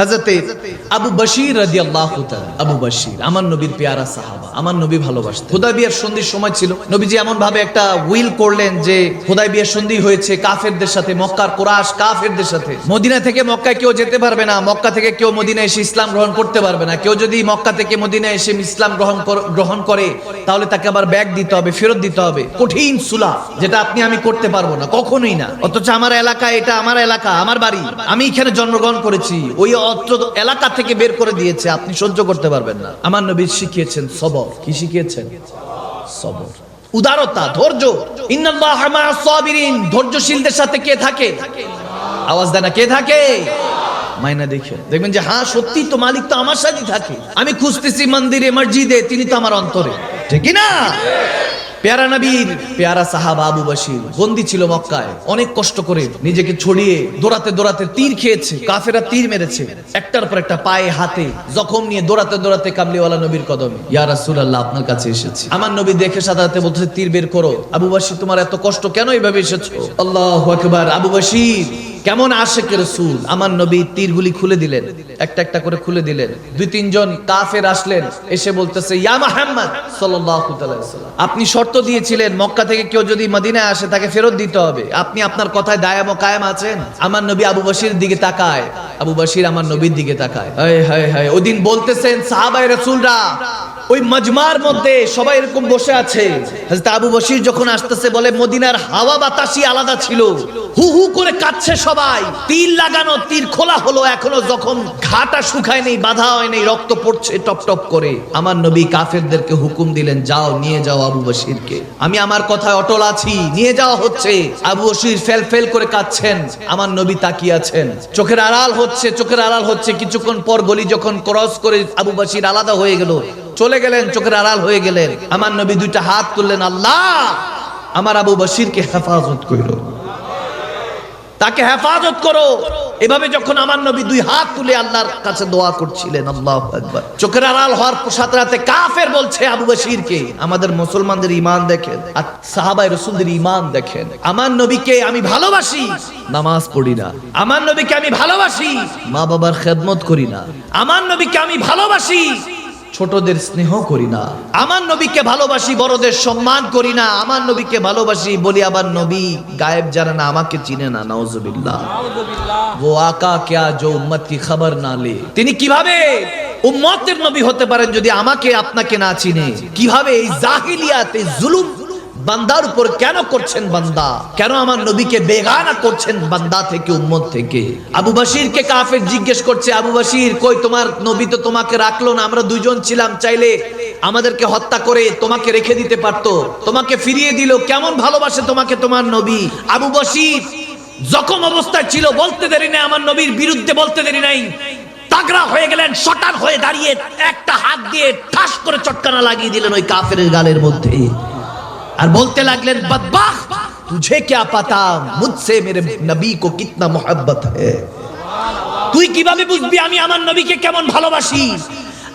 হাজরতে আবু বশির রাদিয়াল্লাহু তাআলা। আবু বশির আমার নবীর পেয়ারা সাহাবা আমার নবী ভালোবাসতেন। হুদাইবিয়ার সন্ধির সময় ছিল। নবীজি এমন ভাবে একটা উইল করলেন যে হুদাইবিয়ার সন্ধি হয়েছে কাফেরদের সাথে মক্কার কোরাশ কাফেরদের সাথে। মদিনা থেকে মক্কায় কেউ যেতে পারবে না মক্কা থেকে কেউ মদিনা এসে ইসলাম গ্রহণ করতে পারবে না। কেউ যদি মক্কা থেকে মদিনা এসে ইসলাম গ্রহণ গ্রহণ করে তাহলে তাকে আবার ব্যাগ দিতে হবে ফেরত দিতে হবে। কঠিন সুলা যেটা আপনি আমি করতে পারব না কখনোই না। অথচ আমার এলাকা এটা আমার এলাকা আমার বাড়ি। আমি এখানে জন্মগ্রহণ করেছি ওই অত্র এলাকা থেকে বের করে দিয়েছে আপনি সহ্য করতে পারবেন না। আমার নবী শিখিয়েছেন সবর। কি শিখিয়েছেন? সবর। উদারতা ধৈর্য। ধৈর্যশীলদের সাথে কে থাকে? আওয়াজ দেয় না কে থাকে? মাইনা দেখে দেখবেন যে হ্যাঁ সত্যি তো মালিক তো আমার সাথেই থাকে। আমি খুঁজতেছি মন্দিরে মসজিদে তিনি তো আমার অন্তরে। ঠিক না পেয়ারা নবীর, পেয়ারা সাহাবা আবু বাসির বন্দি ছিল মক্কায়। অনেক কষ্ট করে নিজেকে ছড়িয়ে দৌড়াতে দৌড়াতে তীর খেয়েছে, কাফেরা তীর মেরেছে। একটার পর একটা পায়ে, হাতে জখম নিয়ে দৌড়াতে দৌড়াতে কামলিওয়ালা নবীর কদমে, ইয়া রাসূলুল্লাহ, আপনার কাছে এসেছি। আমার নবী দেখে সাথে বলছে তীর বের করো। আবু বাসির তোমার এত কষ্ট কেন এইভাবে এসেছ? আল্লাহু আকবার। আবু বাসির কেমন আশেক রসুল? আমার নবী তীরগুলি খুলে দিলেন, একটা একটা করে খুলে দিলেন। দুই, তিনজন কাফের আসলেন, এসে বলতেছে। আপনি শর্ত দিয়েছিলেন, মক্কা থেকে কেউ যদি মদিনায় আসে তাকে ফেরত দিতে হবে। আপনি আপনার কথায় দায়াম ও কায়েম আছেন? আমার নবী আবু বশির দিকে তাকায়। আবু বশির আমার নবীর দিকে তাকায়। হায় হায় হায়, ওদিন বলতেছেন, সাহাবায়ে রাসূলরা ওই মজমার মধ্যে সবাই এরকম বসে আছে। আবু বশির যখন আসতেছে, বলে, মদিনার হাওয়া বাতাসই আলাদা ছিল। হু হু করে কাচ্ছে সবাই। তীর লাগানো তীর খোলা হলো এখনও যখন ঘাটা শুকায় নেই বাধা হয় নেই রক্ত পড়ছে টপ টপ করে। আমার নবী কাফেরদেরকে হুকুম দিলেন, যাও, নিয়ে যাও আবু বশিরকে। আমি আমার কথায় অটল আছি, নিয়ে যাওয়া হচ্ছে। আবু বসির ফেল ফেল করে কাচ্ছেন আমার নবী তাকিয়ে আছেন। চোখের আড়াল হচ্ছে, চোখের আড়াল হচ্ছে। কিছুক্ষণ পর গলি যখন ক্রস করে আবু বশির আলাদা হয়ে গেল চলে গেলেন, চোখের আড়াল হয়ে গেলেন। আমার নবী দুইটা হাত তুললেন, আল্লাহ, আমার আবু বশিরকে হেফাজত কইল তাকে হেফাজত করো। এভাবে যখন আমার নবী দুই হাত তুলে আল্লাহর কাছে দোয়া করছিলেন, আল্লাহ একবার চোখের আড়াল হওয়ার সাথে রাতে কাফের বলছে আবু বশিরকে, আমাদের মুসলমানদের ইমান দেখেন, আর সাহাবাই রসুলদের ইমান দেখেন। আমার নবীকে আমি ভালোবাসি, নামাজ পড়ি না। আমার নবীকে আমি ভালোবাসি মা বাবার খেদমত করি না। আমার নবীকে আমি ভালোবাসি ছোটদের স্নেহ করি না। আমার নবীকে ভালোবাসি বড়দের সম্মান করি না। আমার নবীকে ভালোবাসি বলি আবার নবী গায়েব যারা না আমাকে চিনে না। নাউজুবিল্লাহ। ও আকা কেয়া জো উম্মত কি খবর না লে? তিনি কীভাবে উম্মতের নবী হতে পারেন যদি আমাকে আপনাকে না চিনে? কীভাবে এই জাহিলিয়াতে জুলুম বান্দার উপর কেন করছেন বান্দা? কেন আমার নবীকে বেগানা করছেন বান্দা থেকে, উম্মত থেকে? আবু বাসিরকে কাফের জিজ্ঞেস করছে, আবু বাসির কই তোমার নবী তো তোমাকে রাখল না, আমরা দুইজন ছিলাম, চাইলে আমাদেরকে হত্যা করে তোমাকে রেখে দিতে পারতো, তোমাকে ফিরিয়ে দিল, কেমন ভালোবাসে তোমাকে তোমার নবী? আবু বাসির জখম অবস্থায় ছিল, বলতে দেরি নাই, আমার নবীর বিরুদ্ধে বলতে দেরি নাই। তাগড়া হয়ে গেলেন, শটার হয়ে দাঁড়িয়ে একটা হাত দিয়ে ঠাস করে চটকানা লাগিয়ে দিলেন ওই কাফের গালের মধ্যে। আর বলতে লাগলেন বদবাখ তুঝে क्या पता मुझसे मेरे नबी को कितना मोहब्बत है তুই কিভাবে বুঝবি আমি আমার নবীকে কেমন ভালোবাসি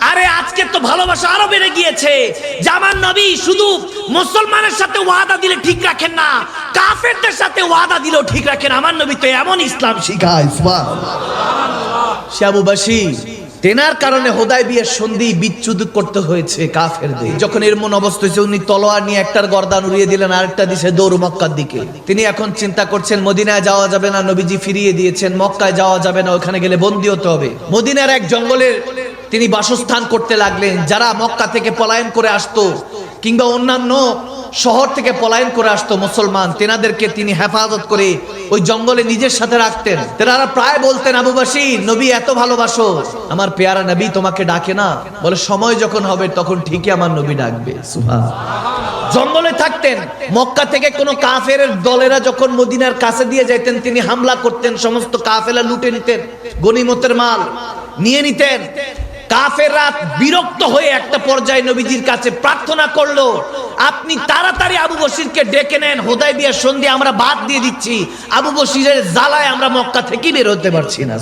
আরে আজকে তো ভালোবাসা আরো বেড়ে গিয়েছে যে আমার নবী শুধু মুসলমানের সাথে ওয়াদা দিলে ঠিক রাখেন না কাফেরদের সাথে ওয়াদা দিলেও ঠিক রাখেন আমার নবী তো এমন ইসলাম শিখায় শ্যাবু বাসী তেনার কারণে হোদায় বিয়ের সন্ধি বিচ্ছুদ করতে হয়েছে কাফেরদের। যখন এর মন অবস্থা হয়েছে, উনি তলোয়ার নিয়ে একটার গর্দান উড়িয়ে দিলেন, আরেকটা দিছে দৌড় মক্কার দিকে। তিনি এখন চিন্তা করছেন, মদিনায় যাওয়া যাবে না, নবীজি ফিরিয়ে দিয়েছেন, মক্কায় যাওয়া যাবে না, ওখানে গেলে বন্দি হতে হবে। মদিনার এক জঙ্গলের তিনি বাসস্থান করতে লাগলেন, যারা মক্কা থেকে পলায়ন করে আসতো, কিংবা অন্যান্য শহর থেকে পলায়ন করে আসতো মুসলমান। তেনাদেরকে তিনি হেফাজত করে ওই জঙ্গলে নিজের সাথে রাখতেন। তেনারা প্রায় বলতেন, আবু বাসির নবী এত ভালোবাসো। আমার পেয়ারা নবী তোমাকে ডাকে না। বলে, সময় যখন হবে তখন ঠিকই আমার নবী ডাকবে। জঙ্গলে থাকতেন। মক্কা থেকে কোনো কাফের দলেরা যখন মদিনার কাছে দিয়ে যাইতেন, তিনি হামলা করতেন, সমস্ত কাফেলা লুটে নিতেন, গনিমতের মাল নিয়ে নিতেন। কাফেররা বিরক্ত হয়ে একটা পর্যায়ে নবীজির কাছে প্রার্থনা করল, আপনি তাড়াতাড়ি আবু বসিরকে ডেকে নেন বিয়ার আমরা বাদ দিয়ে দিচ্ছি। আবু বসিরের জ্বালায় আমরা মক্কা থেকে বের হতে পারছি না।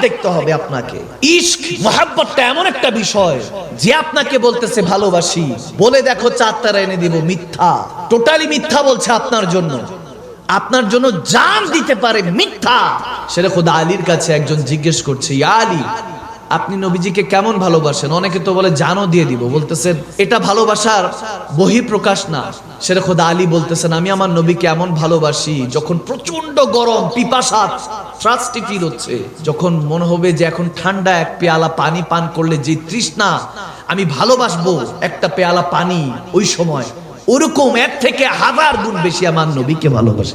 দেখতে হবে আপনাকে। এমন একটা বিষয় যে আপনাকে বলতেছে, ভালোবাসি। বলে দেখো চার তারা এনে দিব মিথ্যা। টোটালি মিথ্যা বলছে আপনার জন্য। আপনার জন্য জান দিতে পারে মিথ্যা। সেটা খোদা আলীর কাছে একজন জিজ্ঞেস করছে আলী, আপনি নবীজিকে কেমন ভালোবাসেন? অনেকে তো বলে, জানও দিয়ে দিব। বলতেছেন, এটা ভালোবাসার বহিঃপ্রকাশ না। সেটা খোদা আলী বলতেছেন, আমি আমার নবীকে এমন ভালোবাসি যখন প্রচণ্ড গরম, পিপাসা হচ্ছে। যখন মনে হবে যে এখন ঠান্ডা এক পেয়ালা পানি পান করলে যে তৃষ্ণা, আমি ভালোবাসবো একটা পেয়ালা পানি ওই সময়। ওরকম এর থেকে হাজার গুণ বেশি আমার নবীকে ভালোবাসি।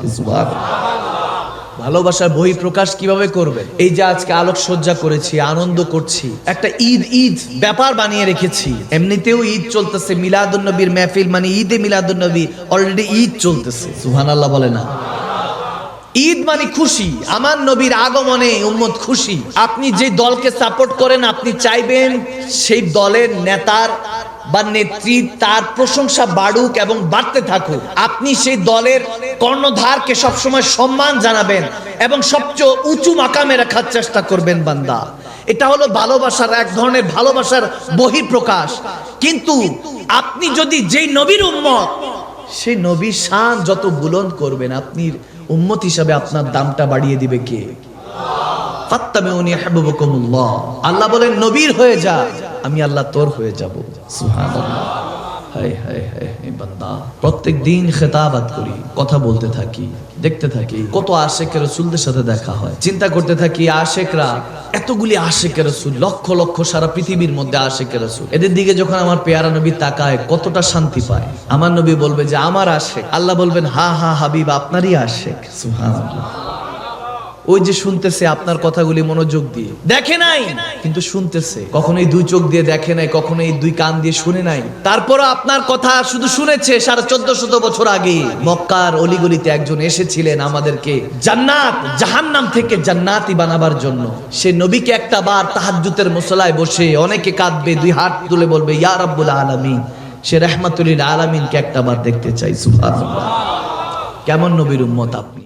ভালোবাসার বহি প্রকাশ কীভাবে করবে? এই যে আজকে আলোকসজ্জা করেছি, আনন্দ করছি, একটা ঈদ ঈদ ব্যাপার বানিয়ে রেখেছি। এমনিতেও ঈদ চলতেছে, মিলাদুন নবীর মেহফিল মানে ঈদে মিলাদুন নবী অলরেডি ঈদ চলতেছে সুহান আল্লাহ বলে না। ঈদ মানে খুশি, আমার নবীর আগমনে উম্মত খুশি। আপনি যে দলকে সাপোর্ট করেন, আপনি চাইবেন সেই দলের নেতার বা নেত্রী তার প্রশংসা বাড়ুক এবং বাড়তে থাকুক, আপনি সেই দলের কর্ণধারকে সবসময় সম্মান জানাবেন এবং সবচেয়ে উঁচু মাকামে রাখার চেষ্টা করবেন বান্দা। এটা হলো ভালোবাসার এক ধরনের ভালোবাসার বহিঃপ্রকাশ। কিন্তু আপনি যদি যেই নবীর উম্মত, সেই নবীর শান যত বুলন্দ করবেন আপনি উম্মত হিসাবে আপনার দামটা বাড়িয়ে দিবে কে। আল্লাহ বলেন, নবীর হয়ে যা। আমি আল্লাহ তোর হয়ে যাব। প্রত্যেক দিন খেতাবাত করি, কথা বলতে থাকি, দেখতে থাকি, কত আশেকের রসুলদের সাথে দেখা হয়। চিন্তা করতে থাকি, আশেকরা, এতগুলি আশেকের রসুল, লক্ষ লক্ষ সারা পৃথিবীর মধ্যে আশেকের রসুল। এদের দিকে যখন আমার পেয়ারা নবী তাকায়, কতটা শান্তি পায়। আমার নবী বলবে যে, আমার আশেক। আল্লাহ বলবেন, হা হা, হাবিব, আপনারই আশেক। সুবহানাল্লাহ। ওই যে শুনতেছে আপনার কথাগুলি মনোযোগ দিয়ে। দেখে নাই, কিন্তু শুনতেছে। কখনো এই দুই চোখ দিয়ে দেখে নাই কখনো এই দুই কান দিয়ে শুনে নাই। তারপরও আপনার কথা শুধু শুনেছে সাড়ে চোদ্দ শত বছর আগে। মক্কার অলিগলিতে একজন এসেছিলেন আমাদেরকে জান্নাত, জাহান্নাম থেকে জান্নাতি বানাবার জন্য। সে নবীকে একটা বার তাহাজ্জুতের মশলায় বসে অনেকে কাঁদবে, দুই হাত তুলে বলবে, ইয়া রাব্বুল আলামিন। সে রহমাতুল্লিল আলামিনকে একটা বার দেখতে চাই, সুবহানাল্লাহ। কেমন নবীর উম্মত আপনি?